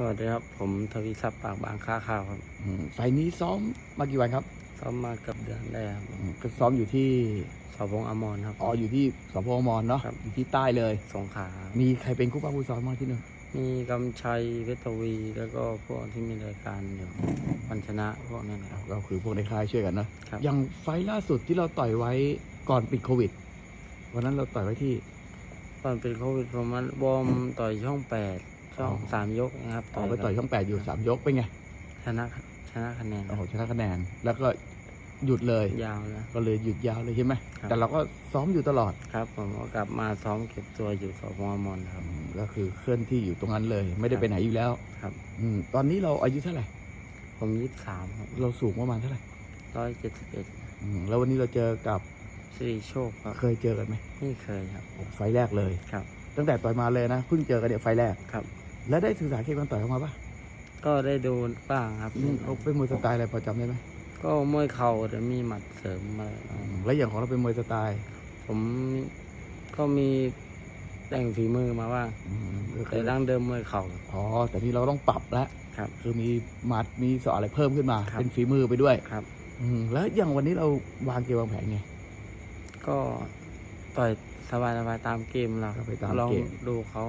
สวัสดีครับ ผมทวีศัพท์ปากบางค้าข้าวครับอืมไฟล์นี้ซ้อมมากี่วันครับซ้อมมาเกือบเดือนได้ครับอืมก็ซ้อมอยู่ที่สพงษ์อมรครับ อ๋ออยู่ที่สพมเนาะครับ อยู่ที่ใต้เลย สงขลาครับมีใครเป็นคู่ป้าคู่ซ้อมบ้างที่นู่นมีกำชัยเพชรทวีแล้วก็พวกที่มีรายการอยู่วันชนะพวกนี้นะครับ ก็คือพวกในค่ายช่วยกันเนอะครับ อย่างไฟล์ล่าสุดที่เราต่อยไว้ก่อนปิดโควิดวันนั้นเราต่อยไว้ที่ก่อนเป็นโควิดผมมันวอร์มต่อยช่องแปด ช่องอ๋อสามยกนะครับออกไปต่อยช่องแปดอยู่สามยกเป็นไงชนะชนะคะแนนโอ้โหชนะคะแนนแล้วก็หยุดเลยยาวนะก็เลยหยุดยาวเลยใช่ไหมครับแต่เราก็ซ้อมอยู่ตลอดครับ ผมก็กลับมาซ้อมเก็บตัวอยู่สพงษ์อมรครับอืมก็คือเคลื่อนที่อยู่ตรงนั้นเลย ไม่ได้ไปไหนอยู่แล้วครับ อืมตอนนี้เราอายุเท่าไหร่ผมยี่สิบสามครับเราสูงประมาณเท่าไหร่ร้อยเจ็ดสิบเอ็ดอืมแล้ววันนี้เราเจอกับสิริโชคครับเคยเจอกันไหมไม่เคยครับไฟล์แรกเลยครับ ตั้งแต่ต่อยมาเลยนะเพิ่งเจอกันเดี๋ยวไฟล์แรกครับ แล้วได้ศึกษาเกมการต่อยเข้ามาปะก็ได้ดูบ้างครับอืมเขาเป็นมวยสไตล์อะไรพอจำได้ไหมก็มวยเข่าแต่มีหมัดเสริมมาอืมแล้วอย่างของเราเป็นมวยสไตล์ผมก็มีแต่งฝีมือมาบ้างอืมก็คืแต่อดั้งเดิมมวยเข่า อ๋อแต่นี่เราต้องปรับแล้วครับคือมีหมัดมีสออะไรเพิ่มขึ้นมา ครับ เป็นฝีมือไปด้วยครับ อืมแล้วอย่างวันนี้เราวางเกมวางแผนไงก็ ต่อยสบายสบายๆตามเกมเราก็ไปตามลองเกม ดูเขา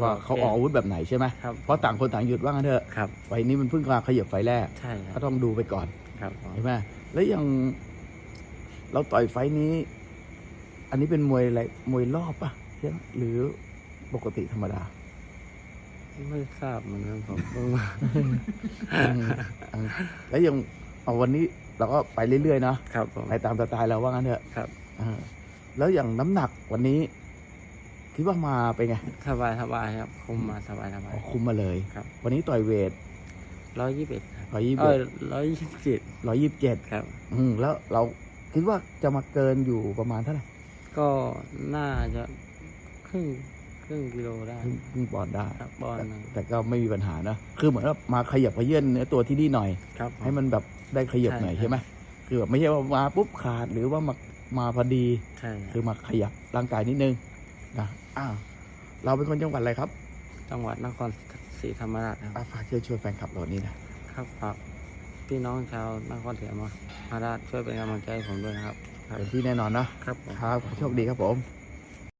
ว่าเขาออกอาวุธแบบไหนใช่ไหมครับ เพราะต่างคนต่างหยุดว่างั้นเถอะครับ ไฟล์นี้มันเพิ่งมาขยับไฟล์แรก ใช่คก็รับต้องดูไปก่อนครับใช่ไหมแล้วอย่างเราต่อยไฟล์นี้ อันนี้เป็นมวยอะไรมวยรอบปะใช่ไหมหรือปกติธรรมดาไม่ทราบเหมือนกันผมเพิ่งมาอืมอืมแล้วยังเอาวันนี้เราก็ไปเรื่อยๆเนาะครับผมไปตามสไตล์เราว่างั้นเถอะครับ อ่า แล้วอย่างน้ำหนักวันนี้คิดว่ามาเป็นไงสบายสบายๆครับ คุมมาสบายสบาย อ๋อคุมมาเลย ครับ วันนี้ต่อยเวทร้อยยี่สิบเอ็ดครับร้อยยี่สิบเออร้อยยี่สิบเจ็ดร้อยยี่สิบเจ็ดครับ อืมแล้วเราคิดว่าจะมาเกินอยู่ประมาณเท่าไหร่ก็น่าจะครึ่งครึ่งกิโลได้ครึ่งครึ่งปอนด์ได้ครับบอลแต่หนึ่งแต่ก็ไม่มีปัญหานะคือเหมือนว่ามาขยับขยื่นเนื้อตัวที่นี่หน่อย ครับให้มันแบบได้ขยับใช่หน่อยใช่ ใช่ไหมคือแบบไม่ใช่ว่ามาปุ๊บขาดหรือว่ามา มาพอดี ใช่คคืรับอมาขยับร่างกายนิดนึงนะอ้าวเราเป็นคนจังหวัดอะไรครับจังหวัดนครศรีธรรมราชครับอาฝากเชิญชวนแฟนคลับเราวันนี้นะครับฝากพี่น้องชาวนครศรีธรรมราชช่วยเป็นกำลังใจให้ผมด้วยนะครับเต็มที่แน่นอนนะครับผม ครับโชคดีครับผม